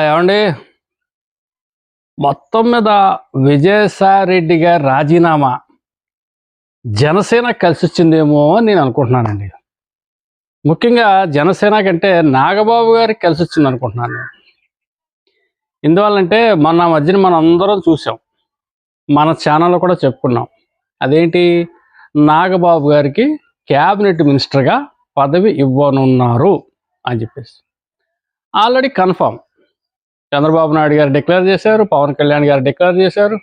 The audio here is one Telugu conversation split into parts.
ఏమండి? మొత్తం మీద విజయసాయిరెడ్డి గారి రాజీనామా జనసేన కలిసి వచ్చిందేమో అని నేను అనుకుంటున్నానండి. ముఖ్యంగా జనసేన కంటే నాగబాబు గారికి కలిసి వచ్చింది అనుకుంటున్నాను. ఎందువల్లంటే మొన్న మధ్యన మనం అందరం చూసాం. మన ఛానల్లో కూడా చెప్పుకున్నాం. అదేంటి? నాగబాబు గారికి క్యాబినెట్ మినిస్టర్గా పదవి ఇవ్వనున్నారు అని చెప్పేసి. ఆల్రెడీ కన్ఫర్మ్ చంద్రబాబు నాయుడు గారు డిక్లేర్ చేశారు పవన్ కళ్యాణ్ గారు డిక్లేర్ చేశారు.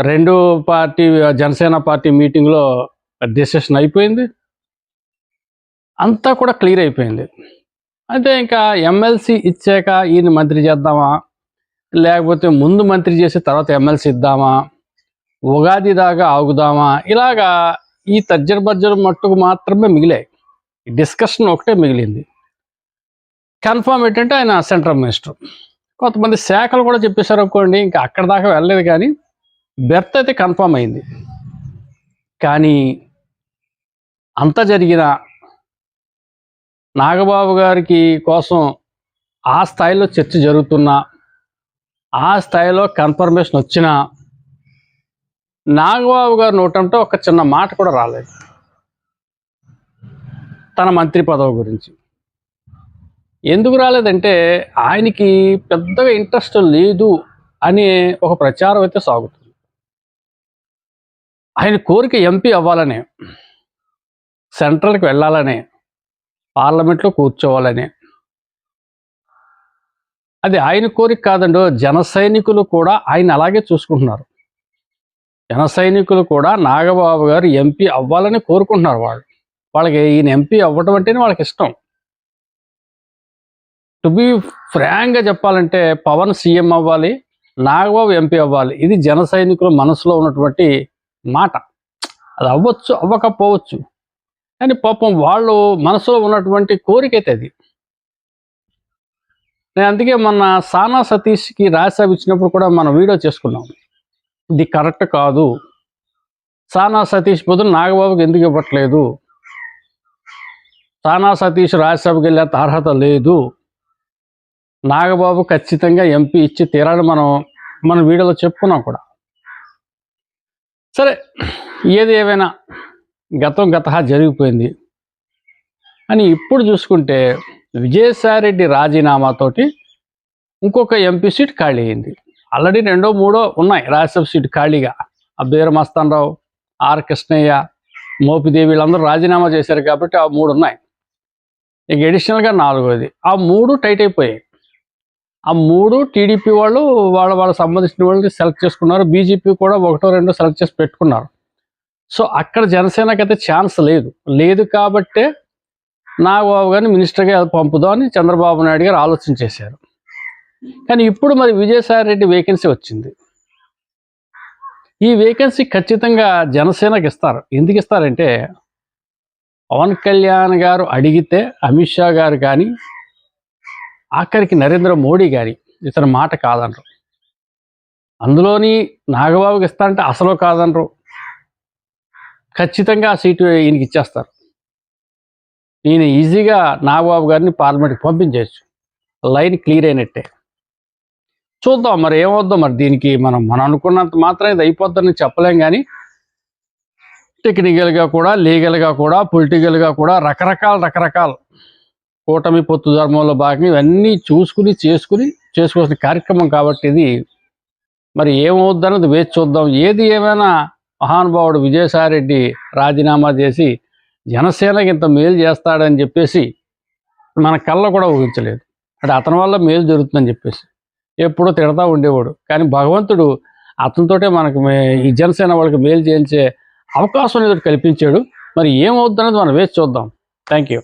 రెండు పార్టీ జనసేన పార్టీ మీటింగ్లో డిసిషన్ అయిపోయింది. అంతా కూడా క్లియర్ అయిపోయింది. అయితే ఇంకా ఎమ్మెల్సీ ఇచ్చాక ఈయన మంత్రి చేద్దామా? లేకపోతే ముందు మంత్రి చేసి తర్వాత ఎమ్మెల్సీ ఇద్దామా? ఉగాది దాకా ఆగుదామా? ఇలాగా ఈ తర్జన భర్జన మట్టుకు మాత్రమే మిగిలాయి. డిస్కషన్ ఒకటే మిగిలింది. కన్ఫర్మ్ ఏంటంటే ఆయన సెంట్రల్ మినిస్టర్. కొంతమంది శాఖలు కూడా చెప్పేశారు అనుకోండి ఇంకా అక్కడ దాకా వెళ్ళలేదు కానీ బెర్త్ అయితే కన్ఫర్మ్ అయింది. కానీ అంత జరిగిన నాగబాబు గారికి కోసం ఆ స్థాయిలో చర్చ జరుగుతున్నా ఆ స్థాయిలో కన్ఫర్మేషన్ వచ్చినా నాగబాబు గారు నోటంటే ఒక చిన్న మాట కూడా రాలేదు. తన మంత్రి పదవి గురించి. ఎందుకు రాలేదంటే ఆయనకి పెద్దగా ఇంట్రెస్ట్ లేదు అనే ఒక ప్రచారం అయితే సాగుతుంది. ఆయన కోరిక ఎంపీ అవ్వాలనే సెంట్రల్కి వెళ్ళాలనే పార్లమెంట్లో కూర్చోవాలనే. అది ఆయన కోరిక కాదండో జన సైనికులు కూడా ఆయన అలాగే చూసుకుంటున్నారు. జన సైనికులు కూడా నాగబాబు గారు ఎంపీ అవ్వాలని కోరుకుంటున్నారు వాళ్ళు. వాళ్ళకి ఈయన ఎంపీ అవ్వటం అంటేనే వాళ్ళకి ఇష్టం. టు బి ఫ్రాంక్గా చెప్పాలంటే పవన్ సీఎం అవ్వాలి నాగబాబు ఎంపీ అవ్వాలి ఇది జన సైనికుల మనసులో ఉన్నటువంటి మాట. అది అవ్వచ్చు అవ్వకపోవచ్చు. కానీ పాపం వాళ్ళు మనసులో ఉన్నటువంటి కోరిక అయితే అది. నేను అందుకే మన సానా సతీష్కి రాజ్యసభ ఇచ్చినప్పుడు కూడా మనం వీడియో చేసుకున్నాం. ఇది కరెక్ట్ కాదు. సానా సతీష్ బదులు నాగబాబుకి ఎందుకు ఇవ్వట్లేదు? సానా సతీష్ రాజ్యసభకి వెళ్ళేంత అర్హత లేదు. నాగబాబు ఖచ్చితంగా ఎంపీ ఇచ్చి తీరాలని మనం మన వీడియోలో చెప్పుకున్నాం కూడా. సరే ఏది ఏమైనా గతం గత జరిగిపోయింది అని ఇప్పుడు చూసుకుంటే విజయసాయిరెడ్డి రాజీనామాతోటి ఇంకొక ఎంపీ సీట్ ఖాళీ అయింది. ఆల్రెడీ రెండో మూడో ఉన్నాయి రాజ్యసభ సీట్ ఖాళీగా. అబ్బేరు మస్తాన్ రావు ఆర్ కృష్ణయ్య మోపిదేవి వీళ్ళందరూ రాజీనామా చేశారు కాబట్టి ఆ మూడు ఉన్నాయి. ఇక ఎడిషనల్గా నాలుగోది. ఆ మూడు టైట్ అయిపోయాయి. ఆ మూడు టీడీపీ వాళ్ళు వాళ్ళ వాళ్ళ సంబంధించిన వాళ్ళకి సెలెక్ట్ చేసుకున్నారు. బీజేపీ కూడా ఒకటో రెండో సెలెక్ట్ చేసి పెట్టుకున్నారు. సో అక్కడ జనసేనకి అయితే ఛాన్స్ లేదు. లేదు కాబట్టే నాగబాబు గారిని మినిస్టర్గా పంపుదాం అని చంద్రబాబు నాయుడు గారు ఆలోచన చేశారు. కానీ ఇప్పుడు మరి విజయసాయి రెడ్డి వేకెన్సీ వచ్చింది. ఈ వేకెన్సీ ఖచ్చితంగా జనసేనకి ఇస్తారు. ఎందుకు ఇస్తారంటే పవన్ కళ్యాణ్ గారు అడిగితే అమిత్ షా గారు కానీ ఆఖరికి నరేంద్ర మోడీ గారి ఇతని మాట కాదనరు. అందులోని నాగబాబుకి ఇస్తారంటే అసలు కాదనరు. ఖచ్చితంగా ఆ సీటు ఈయనకి ఇచ్చేస్తారు. ఈయన ఈజీగా నాగబాబు గారిని పార్లమెంట్కి పంపించవచ్చు లైన్ క్లియర్ అయినట్టే. చూద్దాం మరి ఏమవుద్దాం మరి దీనికి మనం మనం అనుకున్నంత మాత్రం ఇది అయిపోద్దని చెప్పలేం కానీ టెక్నికల్గా కూడా లీగల్గా కూడా పొలిటికల్గా కూడా రకరకాల రకరకాల కూటమి పొత్తు ధర్మంలో భాగంగా ఇవన్నీ చూసుకుని చేసుకుని చేసుకోవాల్సిన కార్యక్రమం కాబట్టి ఇది. మరి ఏమవుద్దన్నది వేచి చూద్దాం. ఏది ఏమైనా మహానుభావుడు విజయసాయిరెడ్డి రాజీనామా చేసి జనసేనకి ఇంత మేలు చేస్తాడని చెప్పేసి మన కళ్ళ కూడా ఊహించలేదు. అంటే అతని వల్ల మేలు జరుగుతుందని చెప్పేసి. ఎప్పుడూ తిడతా ఉండేవాడు. కానీ భగవంతుడు అతనితోటే మనకు మే- ఈ జనసేన వాళ్ళకి మేలు చేయించే అవకాశం అనేది కల్పించాడు. మరి ఏమవుద్దన్నది మనం వేచి చూద్దాం. Thank you